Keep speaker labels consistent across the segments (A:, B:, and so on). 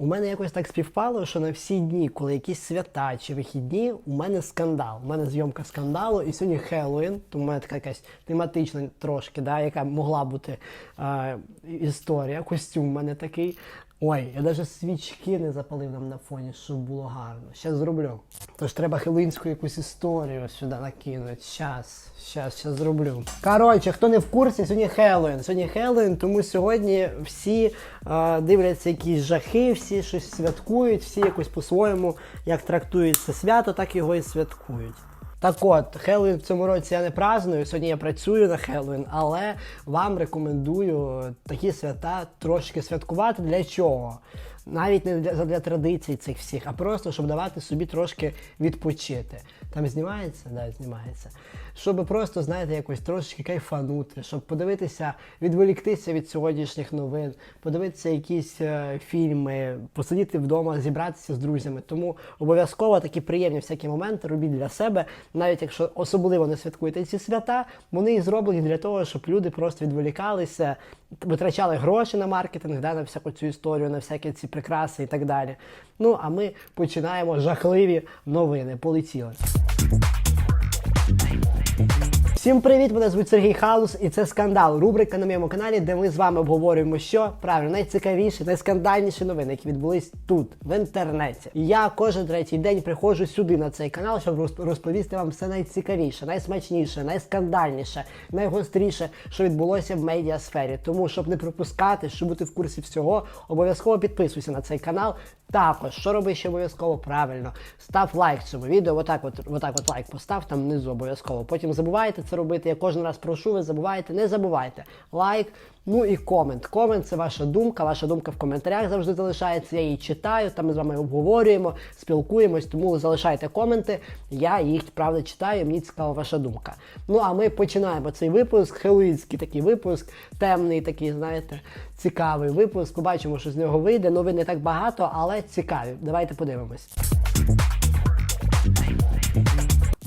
A: У мене якось так співпало, що на всі дні, коли якісь свята чи вихідні, у мене скандал. У мене зйомка скандалу, і сьогодні Хеллоуін, тому у мене така якась тематична трошки, да, яка могла бути е, історія. Костюм у мене такий. Ой, я навіть свічки не запалив нам на фоні, щоб було гарно. Щас зроблю. Тож треба хеллоуінську якусь історію сюди накинути. Щас, щас, щас зроблю. Коротше, хто не в курсі, сьогодні Хеллоуін. Сьогодні Хеллоуін, тому сьогодні всі е, дивляться якісь жахи, всі щось святкують, всі якось по-своєму, як трактують це свято, так його і святкують. Так от, Хеллоуін в цьому році я не праздную, сьогодні я працюю на Хеллоуін, але вам рекомендую такі свята трошки святкувати. Для чого? Навіть не для, для традицій цих всіх, а просто щоб давати собі трошки відпочити. Там знімається? Да, знімається. Щоб просто, знаєте, якось трошки кайфанути, щоб подивитися, відволіктися від сьогоднішніх новин, подивитися якісь е, фільми, посидіти вдома, зібратися з друзями. Тому обов'язково такі приємні всякі моменти робіть для себе, навіть якщо особливо не святкуєте ці свята, вони і зроблені для того, щоб люди просто відволікалися, витрачали гроші на маркетинг, да, на всяку цю історію, на всякі ці прикраси і так далі. Ну а ми починаємо жахливі новини. Полетіли. Всім привіт! Мене звуть Сергій Халус, і це скандал. Рубрика на моєму каналі, де ми з вами обговорюємо, що правильно найцікавіші, найскандальніші новини, які відбулись тут, в інтернеті. І я кожен третій день приходжу сюди на цей канал, щоб розповісти вам все найцікавіше, найсмачніше, найскандальніше, найгостріше, що відбулося в медіасфері. Тому, щоб не пропускати, щоб бути в курсі всього, обов'язково підписуйся на цей канал. Також, що робиш ще обов'язково правильно, став лайк цьому відео, отак от, отак от лайк постав там внизу обов'язково. Потім забувайте це робити. Я кожен раз прошу, ви забуваєте, не забувайте. Лайк, ну і комент. Комент це ваша думка, ваша думка в коментарях завжди залишається. Я її читаю, там ми з вами обговорюємо, спілкуємось, тому залишайте коменти. Я їх правда читаю, мені цікава ваша думка. Ну а ми починаємо цей випуск, хеллоуінський такий випуск, темний такий, знаєте, цікавий випуск. Побачимо, що з нього вийде. Новин не так багато, але цікаві. Давайте подивимось.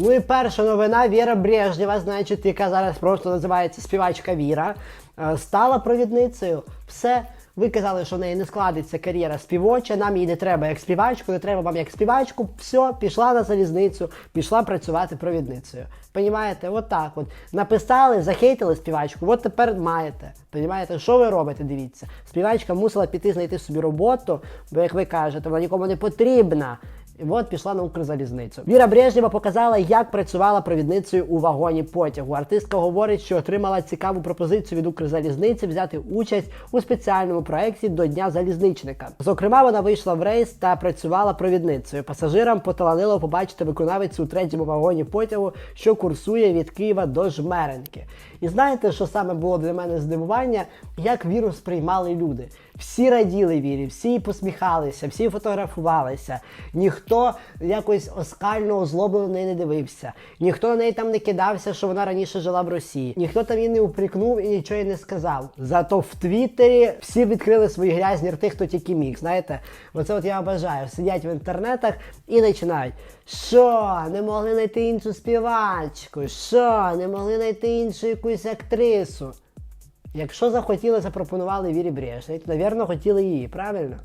A: Ну і перша новина Віра Брежнєва, значить, яка зараз просто називається співачка Віра, е, стала провідницею. Все. Ви казали, що в неї не складеться кар'єра співоча, нам її не треба як співачку, не треба вам як співачку. Все, пішла на залізницю, пішла працювати провідницею. Понімаєте, от так от. Написали, захейтили співачку, от тепер маєте. Понімаєте, що ви робите? Дивіться. Співачка мусила піти знайти собі роботу, бо, як ви кажете, вона нікому не потрібна. От пішла на Укрзалізницю. Віра Брежнєва показала, як працювала провідницею у вагоні потягу. Артистка говорить, що отримала цікаву пропозицію від Укрзалізниці взяти участь у спеціальному проєкті до Дня залізничника. Зокрема, вона вийшла в рейс та працювала провідницею. Пасажирам поталанило побачити виконавицю у третьому вагоні потягу, що курсує від Києва до Жмеренки. І знаєте, що саме було для мене здивування, як віру сприймали люди. Всі раділи вірі, всі посміхалися, всі фотографувалися. Ніхто якось оскально озлоблено неї не дивився. Ніхто на неї там не кидався, що вона раніше жила в Росії. Ніхто там її не упрекнув і нічого їй не сказав. Зато в Твіттері всі відкрили свої грязні рти, хто тільки міг. Знаєте, оце от я бажаю. Сидять в інтернетах і починають. Що, не могли знайти іншу співачку? Що, не могли знайти іншу якусь актрису? Якщо захотіли, запропонували Вірі Брежневій, то, навірно, хотіли її, правильно?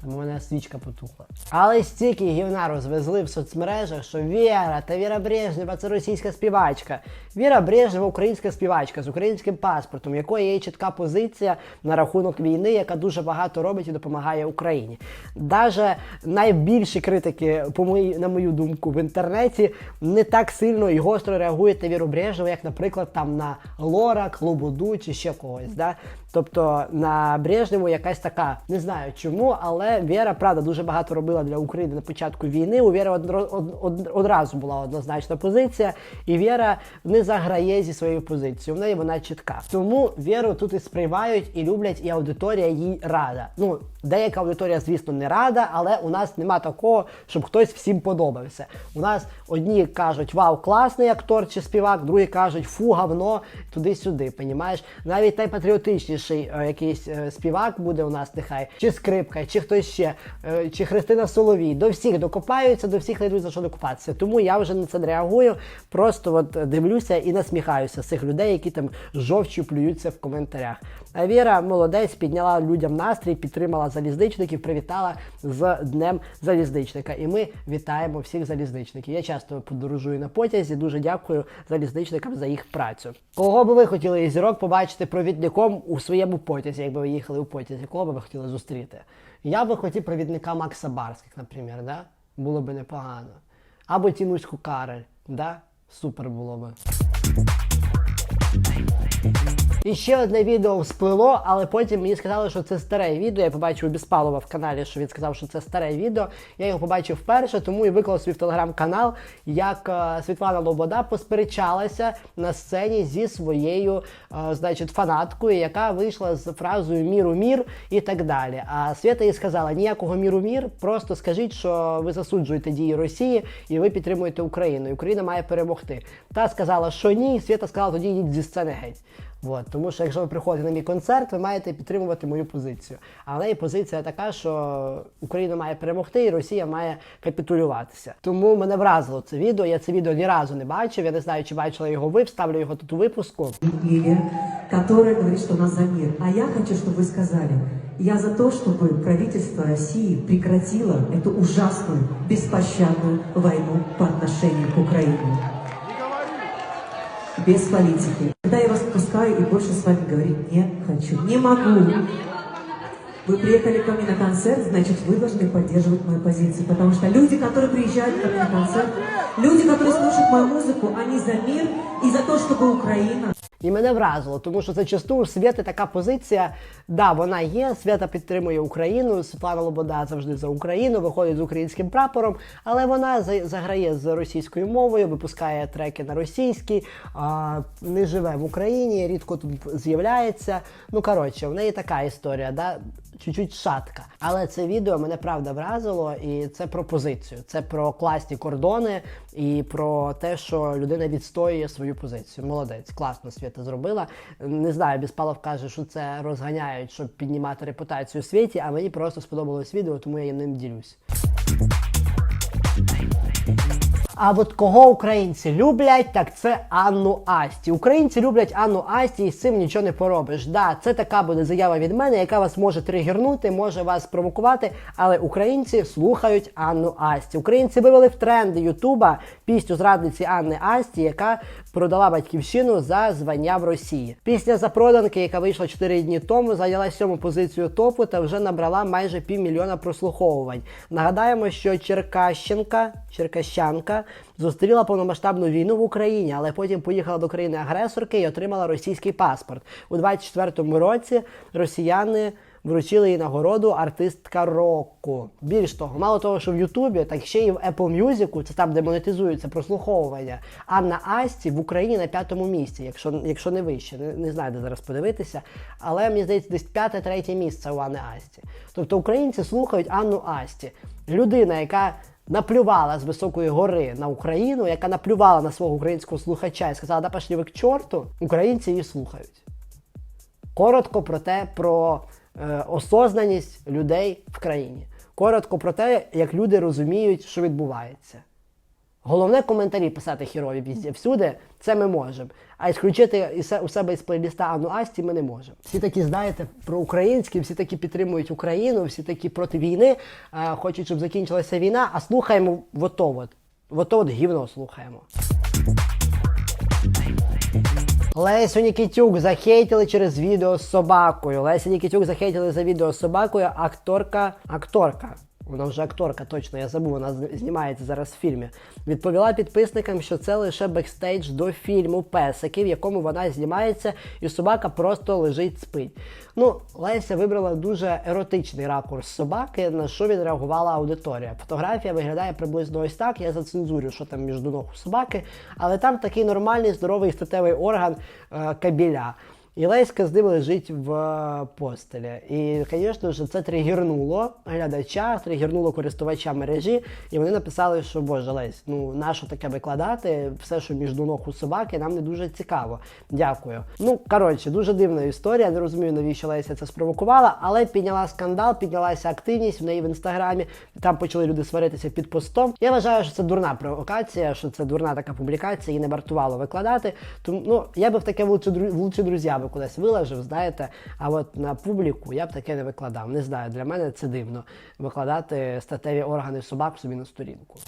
A: Там у мене свічка потухла. Але стільки гівна розвезли в соцмережах, що Віра та Віра Брежнєва це російська співачка. Віра Брежнєва українська співачка з українським паспортом, якої є чітка позиція на рахунок війни, яка дуже багато робить і допомагає Україні. Даже найбільші критики, по моїй, на мою думку, в інтернеті не так сильно і гостро реагують на Віру Брежневу, як, наприклад, там на Лора, Клобуду чи ще когось. Да? Тобто на Брежневу якась така, не знаю чому, але Віра, правда, дуже багато робила для України на початку війни. У од- одразу була однозначна позиція, і Віра не заграє зі своєю позицією. В неї вона чітка. Тому Віру тут і сприймають, і люблять, і аудиторія їй рада. Ну, деяка аудиторія, звісно, не рада, але у нас нема такого, щоб хтось всім подобався. У нас одні кажуть, вау, класний актор чи співак, другі кажуть, фу, говно, туди-сюди. Понімаєш? Навіть найпатріотичніший е, якийсь е, співак буде у нас, нехай, чи скрипка, чи хтось ще, е, чи Христина Соловій. До всіх докопаються, до всіх знайдуть за що докопатися. Тому я вже на це не реагую. Просто от дивлюся і насміхаюся з цих людей, які там жовчі плюються в коментарях. Віра молодець, підняла людям настрій, підтримала залізничників, привітала з Днем залізничника. І ми вітаємо всіх залізничників. Я часто подорожую на потязі. Дуже дякую залізничникам за їх працю. Кого би ви хотіли із зірок побачити провідником у своєму потязі, якби ви їхали у потязі? Кого би ви хотіли зустріти? Я би хотів провідника Макса Барських, наприклад, да? було би непогано. Або Тінуську Карель, да? Супер було би. І ще одне відео всплило, але потім мені сказали, що це старе відео. Я побачив у Біспалова в каналі, що він сказав, що це старе відео. Я його побачив вперше, тому і виклав свій в телеграм-канал, як е, Світлана Лобода посперечалася на сцені зі своєю, е, значить, фанаткою, яка вийшла з фразою Міру мір і так далі. А Свята їй сказала: ніякого міру мір, просто скажіть, що ви засуджуєте дії Росії і ви підтримуєте Україну. І Україна має перемогти. Та сказала, що ні, Свята сказала, тоді йдіть зі сцени геть. От, тому що якщо ви приходите на мій концерт, ви маєте підтримувати мою позицію. А в неї позиція така, що Україна має перемогти і Росія має капітулюватися. Тому мене вразило це відео. Я це відео ні разу не бачив. Я не знаю, чи бачила його ви. Вставлю його тут у випуску.
B: Еве, которая говорит, что у нас за мир. А я хочу, чтобы вы сказали, я за то, чтобы правительство России прекратило эту ужасную, беспощадную войну по отношению к Украине. Без политики. Когда я вас пускаю и больше с вами говорить не хочу. Не могу. Вы приехали ко мне на концерт, значит, вы должны поддерживать мою позицию. Потому что люди, которые приезжают ко мне на концерт, люди, которые слушают мою музыку, они за мир и за то, чтобы Украина
A: І мене вразило, тому що зачасту у Свєти така позиція. Да, вона є. Свята підтримує Україну. Світлана Лобода завжди за Україну, виходить з українським прапором, але вона заграє з російською мовою, випускає треки на російській, не живе в Україні, рідко тут з'являється. Ну коротше, в неї така історія, да? чуть-чуть шатка. Але це відео мене правда вразило, і це про позицію. Це про класні кордони і про те, що людина відстоює свою позицію. Молодець, класно Свята зробила. Не знаю, Біспалов каже, що це розганяють, щоб піднімати репутацію у світі, а мені просто сподобалось відео, тому я ним ділюсь. А от кого українці люблять, так це Анну Асті. Українці люблять Анну Асті і з цим нічого не поробиш. Да, це така буде заява від мене, яка вас може тригернути, може вас провокувати. Але українці слухають Анну Асті. Українці вивели в тренди Ютуба пісню зрадниці Анни Асті, яка продала батьківщину за звання в Росії. Пісня запроданки, яка вийшла 4 дні тому, зайняла сьому позицію топу та вже набрала майже півмільйона прослуховувань. Нагадаємо, що Черкащенка, Черкащанка зустріла повномасштабну війну в Україні, але потім поїхала до країни-агресорки і отримала російський паспорт. У 24-му році росіяни. Вручили їй нагороду артистка року. Більш того, мало того, що в Ютубі, так ще й в Apple Music, це там, де монетизується прослуховування. Анна Асті в Україні на п'ятому місці, якщо, якщо не вище. Не, не знаю, де зараз подивитися. Але мені здається, десь п'яте-третє місце у Анни Асті. Тобто українці слухають Анну Асті. Людина, яка наплювала з високої гори на Україну, яка наплювала на свого українського слухача і сказала, да пошли ви к чорту, українці її слухають. Коротко про те, про е, осознаність людей в країні. Коротко про те, як люди розуміють, що відбувається. Головне коментарі писати хірові везде всюди, це ми можемо. А ісключити у себе із плейліста Анну Асті ми не можемо. Всі такі, знаєте, проукраїнські, всі такі підтримують Україну, всі такі проти війни, е, хочуть, щоб закінчилася війна, а слухаємо вот то от. Вот то от гівно слухаємо. Лесю Нікітюк захейтили через відео з собакою. Лесю Нікітюк захейтили за відео з собакою. Акторка, акторка. Вона вже акторка, точно, я забув, вона знімається зараз в фільмі. Відповіла підписникам, що це лише бекстейдж до фільму Песики, в якому вона знімається, і собака просто лежить спить. Ну, Леся вибрала дуже еротичний ракурс собаки, на що відреагувала аудиторія. Фотографія виглядає приблизно ось так. Я зацензурю, що там між ног у собаки, але там такий нормальний здоровий статевий орган е, кабіля. І Леська з ним лежить в е, постелі. І, звісно ж, це тригернуло глядача, тригернуло користувача мережі, і вони написали, що Боже, Лесь, ну нащо таке викладати? Все, що між ног у собаки, нам не дуже цікаво. Дякую. Ну, коротше, дуже дивна історія. Не розумію, навіщо Леся це спровокувала, але підняла скандал, піднялася активність в неї в інстаграмі. Там почали люди сваритися під постом. Я вважаю, що це дурна провокація, що це дурна така публікація, її не вартувало викладати. Тому ну я би в таке в лучші друзі кудись вилажив, знаєте. А от на публіку я б таке не викладав. Не знаю, для мене це дивно викладати статеві органи собак собі на сторінку.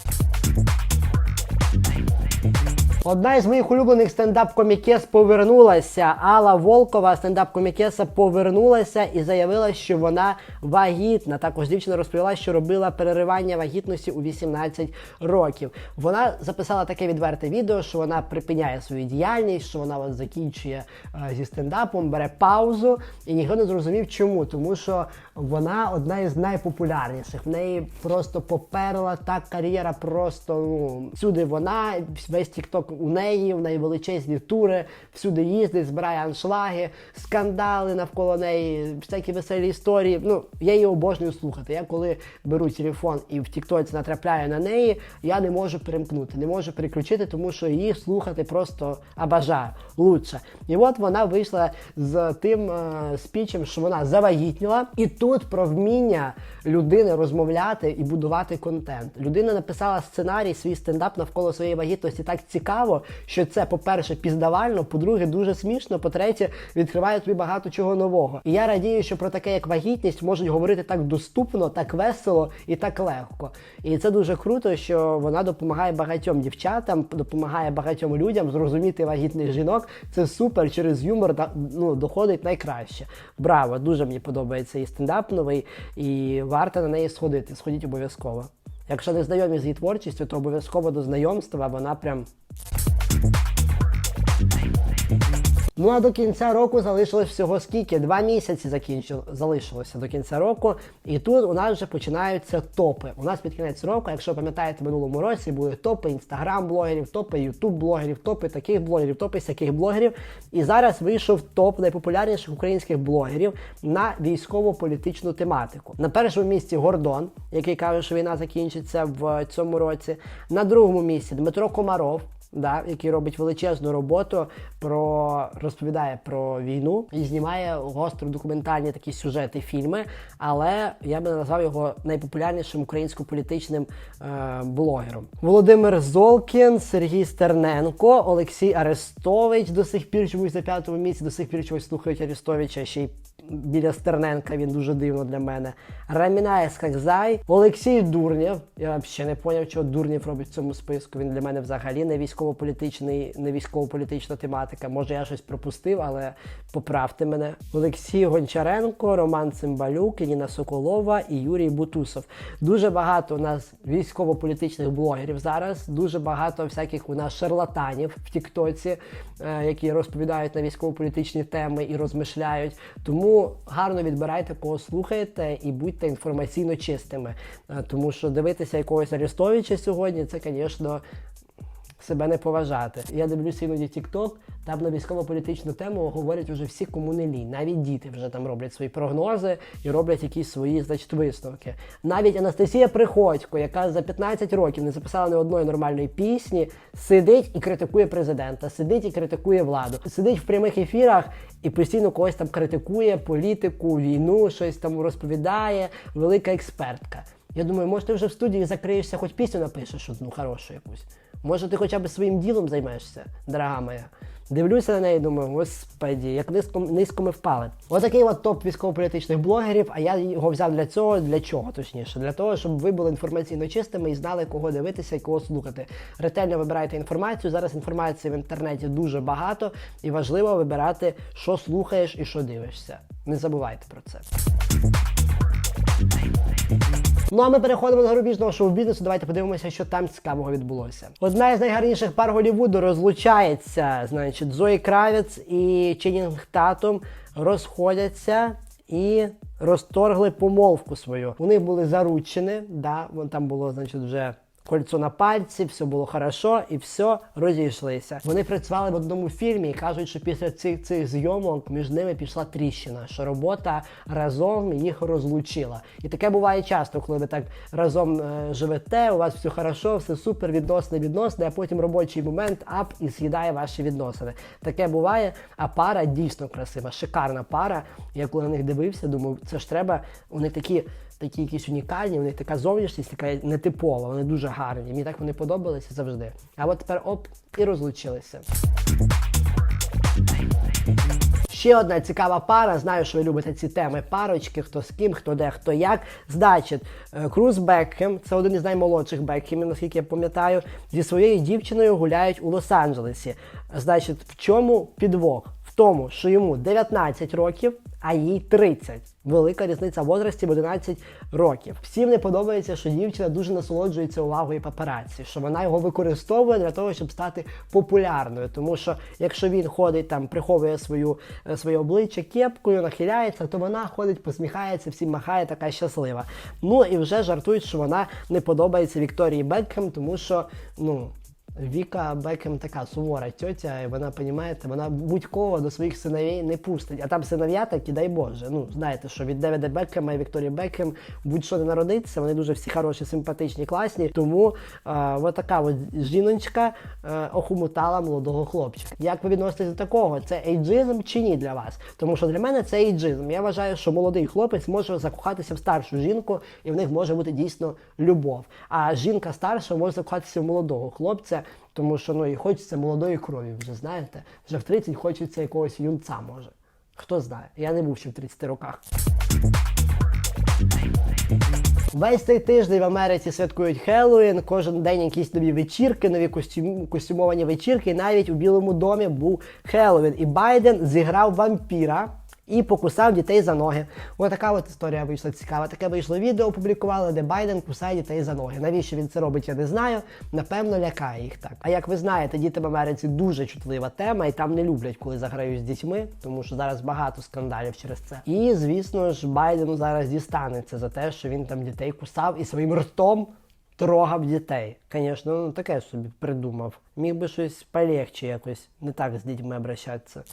A: Одна із моїх улюблених стендап-комікес повернулася. Алла Волкова, стендап-комікеса, повернулася і заявила, що вона вагітна. Також дівчина розповіла, що робила переривання вагітності у 18 років. Вона записала таке відверте відео, що вона припиняє свою діяльність, що вона от закінчує е, зі стендапом, бере паузу, і ніхто не зрозумів, чому. Тому що вона одна із найпопулярніших. В неї просто поперла так кар'єра, просто ну всюди вона, весь тікток у неї, в неї величезні тури, всюди їздить, збирає аншлаги, скандали навколо неї, всякі веселі історії. Ну, я її обожнюю слухати. Я коли беру телефон і в Тіктоці натрапляю на неї, я не можу перемкнути, не можу переключити, тому що її слухати просто обожаю, лучше. І от вона вийшла з тим е, спічем, що вона завагітніла, і тут про вміння людини розмовляти і будувати контент. Людина написала сценарій, свій стендап навколо своєї вагітності так цікаво, що це, по-перше, піздавально, по-друге, дуже смішно, по-третє, відкриває тобі багато чого нового. І я радію, що про таке, як вагітність, можуть говорити так доступно, так весело і так легко. І це дуже круто, що вона допомагає багатьом дівчатам, допомагає багатьом людям зрозуміти вагітних жінок. Це супер, через юмор ну, доходить найкраще. Браво! Дуже мені подобається і стендап новий, і варто на неї сходити. Сходіть обов'язково. Якщо не знайомі з її творчістю, то обов'язково до знайомства вона прям Ну а до кінця року залишилось всього скільки? Два місяці закінчил, залишилося до кінця року. І тут у нас вже починаються топи. У нас під кінець року, якщо пам'ятаєте, минулому році були топи інстаграм-блогерів, топи ютуб-блогерів, топи таких блогерів, топи всяких блогерів. І зараз вийшов топ найпопулярніших українських блогерів на військово-політичну тематику. На першому місці Гордон, який каже, що війна закінчиться в цьому році. На другому місці Дмитро Комаров да, який робить величезну роботу, про розповідає про війну і знімає гостро документальні такі сюжети, фільми. Але я би назвав його найпопулярнішим українсько-політичним е, блогером. Володимир Золкін, Сергій Стерненко, Олексій Арестович до сих пір чомусь на п'ятому місці, до сих пір чогось слухають Арестовича ще й біля Стерненка. Він дуже дивно для мене. Раміна Ескакзай, Олексій Дурнєв. Я взагалі не поняв, чого Дурнєв робить в цьому списку. Він для мене взагалі не військово-політичний, не військово-політична тематика. Може, я щось пропустив, але поправте мене. Олексій Гончаренко, Роман Цимбалюк, Ніна Соколова і Юрій Бутусов. Дуже багато у нас військово-політичних блогерів зараз. Дуже багато всяких у нас шарлатанів в Тіктоці, е, які розповідають на військово-політичні теми і розмишляють. Тому гарно відбирайте, кого слухаєте, і будьте інформаційно чистими. Е, Тому що дивитися якогось Арестовича сьогодні, це, звісно, себе не поважати. Я дивлюся іноді TikTok, там на військово-політичну тему говорять вже всі, кому. Навіть діти вже там роблять свої прогнози і роблять якісь свої, значить, висновки. Навіть Анастасія Приходько, яка за 15 років не записала ні одної нормальної пісні, сидить і критикує президента, сидить і критикує владу, сидить в прямих ефірах і постійно когось там критикує, політику, війну, щось там розповідає. Велика експертка. Я думаю, може ти вже в студії закриєшся, хоч пісню напишеш одну хорошу якусь. Може, ти хоча б своїм ділом займаєшся, дорога моя. Дивлюся на неї, думаю, господі, як низько, низько ми впали. Отакий от топ військово-політичних блогерів, а я його взяв для цього, для чого точніше? Для того, щоб ви були інформаційно чистими і знали, кого дивитися і кого слухати. Ретельно вибирайте інформацію. Зараз інформації в інтернеті дуже багато, і важливо вибирати, що слухаєш і що дивишся. Не забувайте про це. Ну а ми переходимо до зарубіжного шоу-бізнесу. Давайте подивимося, що там цікавого відбулося. Одна із найгарніших пар Голівуду розлучається. Значить, Зої Кравець і Ченнінг Татум розходяться і розторгли помолвку свою. У них були заручені, да, вон там було, значить, вже. Кольцо на пальці, все було хорошо, і все розійшлися. Вони працювали в одному фільмі і кажуть, що після цих цих зйомок між ними пішла тріщина, що робота разом їх розлучила. І таке буває часто, коли ви так разом е, живете, у вас все хорошо, все супер, відносне, відносне, а потім робочий момент ап і з'їдає ваші відносини. Таке буває, а пара дійсно красива, шикарна пара. Я коли на них дивився, думав, це ж треба, у них такі такі якісь унікальні, у них така зовнішність, така нетипова, вони дуже гарні. Мені так вони подобалися завжди. А от тепер оп, і розлучилися. Ще одна цікава пара. Знаю, що ви любите ці теми парочки, хто з ким, хто де, хто як. Значить, е, Круз Бекхем, це один із наймолодших Бекхемів, наскільки я пам'ятаю, зі своєю дівчиною гуляють у Лос-Анджелесі. Значить, в чому підвох? Тому, що йому 19 років, а їй 30. Велика різниця в возрасті в 11 років. Всім не подобається, що дівчина дуже насолоджується увагою папараці, що вона його використовує для того, щоб стати популярною. Тому що якщо він ходить там, приховує свою, е, своє обличчя кепкою, нахиляється, то вона ходить, посміхається, всім махає, така щаслива. Ну і вже жартують, що вона не подобається Вікторії Бекхем, тому що ну. Віка Бекем така сувора тьотя, вона, розумієте, вона будь-кого до своїх синовей не пустить. А там синов'я такі, дай Боже. Ну, знаєте, що від Девіда Бекема і Вікторії Бекем будь-що не народиться, вони дуже всі хороші, симпатичні, класні. Тому е, от така от жіночка е, охомутала молодого хлопчика. Як ви відноситесь до такого? Це ейджизм чи ні для вас? Тому що для мене це ейджизм. Я вважаю, що молодий хлопець може закохатися в старшу жінку, і в них може бути дійсно любов. А жінка старша може закохатися в молодого хлопця. Тому що ну і хочеться молодої крові, вже знаєте. Вже в 30 хочеться якогось юнца, може. Хто знає, я не був ще в 30 роках. Весь цей тиждень в Америці святкують Хеллоуін, кожен день якісь нові вечірки, нові костюм, костюмовані вечірки. І навіть у Білому домі був Хеллоуін. І Байден зіграв вампіра. І покусав дітей за ноги. Ось така от історія вийшла цікава. Таке вийшло відео, опублікували, де Байден кусає дітей за ноги. Навіщо він це робить, я не знаю. Напевно, лякає їх так. А як ви знаєте, діти в Америці дуже чутлива тема, і там не люблять, коли заграють з дітьми, тому що зараз багато скандалів через це. І звісно ж, Байдену зараз дістанеться за те, що він там дітей кусав і своїм ртом. Трогав дітей. Звісно, ну таке собі придумав. Міг би щось полегче якось, не так з дітьми обращатися.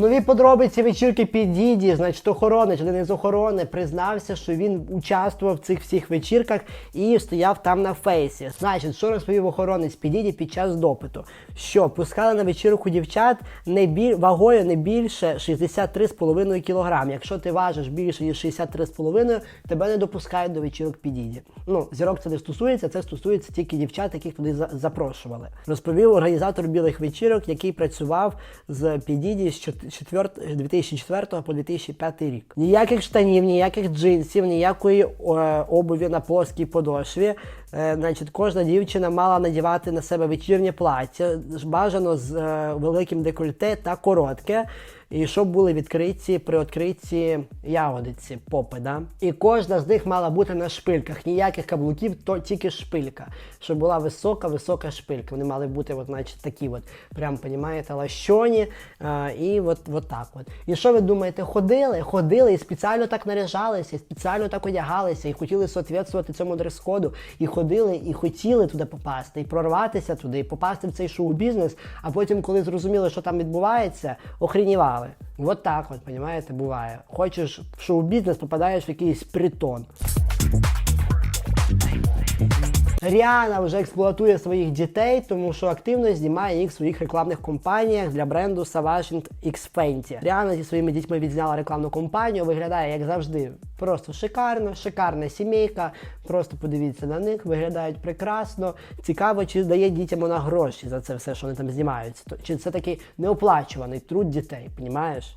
A: Нові подробиці вечірки під Діді, значить, охоронець, один із охорони, признався, що він участвував в цих всіх вечірках і стояв там на фейсі. Значить, що розповів охоронець під Діді під час допиту? Що пускали на вечірку дівчат не біль... вагою не більше 63,5 кг. Якщо ти важиш більше ніж 63,5, тебе не допускають до вечірок під Діді. Ну, зірок це не стосується, це стосується тільки дівчат, яких туди за- запрошували. Розповів організатор білих вечірок, який працював з Підіді з 4 2004 по 2005 рік. Ніяких штанів, ніяких джинсів, ніякої е, обуві на плоскій подошві. Е, значить, кожна дівчина мала надівати на себе вечірнє плаття, бажано з е, великим декольте та коротке. І щоб були відкриті при відкритті ягодиці, попи, да? І кожна з них мала бути на шпильках. Ніяких каблуків, то тільки шпилька. Щоб була висока, висока шпилька. Вони мали бути, от, значить, такі, от, прям, понімаєте, лащоні. А, і от, от так от. І що ви думаєте, ходили? Ходили і спеціально так наряжалися, і спеціально так одягалися, і хотіли соответствувати цьому дрес-коду. І ходили, і хотіли туди попасти, і прорватися туди, і попасти в цей шоу-бізнес, а потім, коли зрозуміли, що там відбувається, охренівали. Вот так от, понімаєте, буває. Хочеш в шоу-бізнес, попадаєш в якийсь притон. Ріана вже експлуатує своїх дітей, тому що активно знімає їх в своїх рекламних компаніях для бренду Savage X Fenty. Ріана зі своїми дітьми відзняла рекламну кампанію, виглядає як завжди просто шикарно, шикарна сімейка. Просто подивіться на них, виглядають прекрасно. Цікаво, чи дає дітям вона гроші за це все, що вони там знімаються. Чи це такий неоплачуваний труд дітей, понімаєш?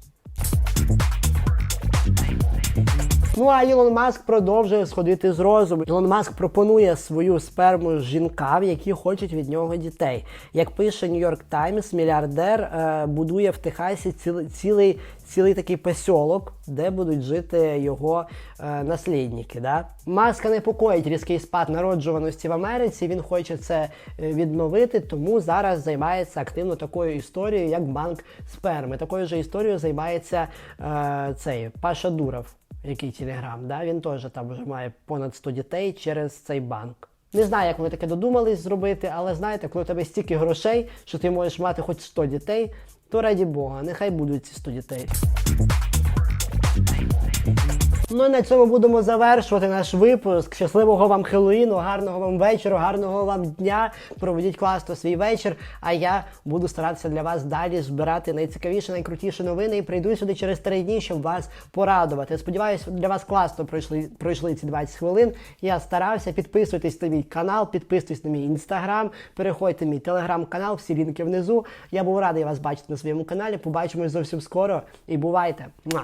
A: Ну а Ілон Маск продовжує сходити з розуму. Ілон Маск пропонує свою сперму жінкам, які хочуть від нього дітей. Як пише York Times, мільярдер е, будує в Техасі цілий, цілий, цілий такий посілок, де будуть жити його е, наслідники. Да? Маска непокоїть різкий спад народжуваності в Америці. Він хоче це е, відновити, тому зараз займається активно такою історією, як банк сперми. Такою ж історією займається е, цей Паша Дуров який телеграм, да? він теж там вже має понад 100 дітей через цей банк. Не знаю, як вони таке додумались зробити, але знаєте, коли у тебе стільки грошей, що ти можеш мати хоч 100 дітей, то раді Бога, нехай будуть ці 100 дітей. Ну і на цьому будемо завершувати наш випуск. Щасливого вам Хеллоїну, гарного вам вечора, гарного вам дня. Проведіть класно свій вечір. А я буду старатися для вас далі збирати найцікавіші, найкрутіші новини і прийду сюди через три дні, щоб вас порадувати. Сподіваюсь, для вас класно пройшли, пройшли ці 20 хвилин. Я старався. Підписуйтесь на мій канал, підписуйтесь на мій інстаграм, переходьте в мій телеграм-канал, всі лінки внизу. Я був радий вас бачити на своєму каналі. Побачимось зовсім скоро і бувайте! Муа!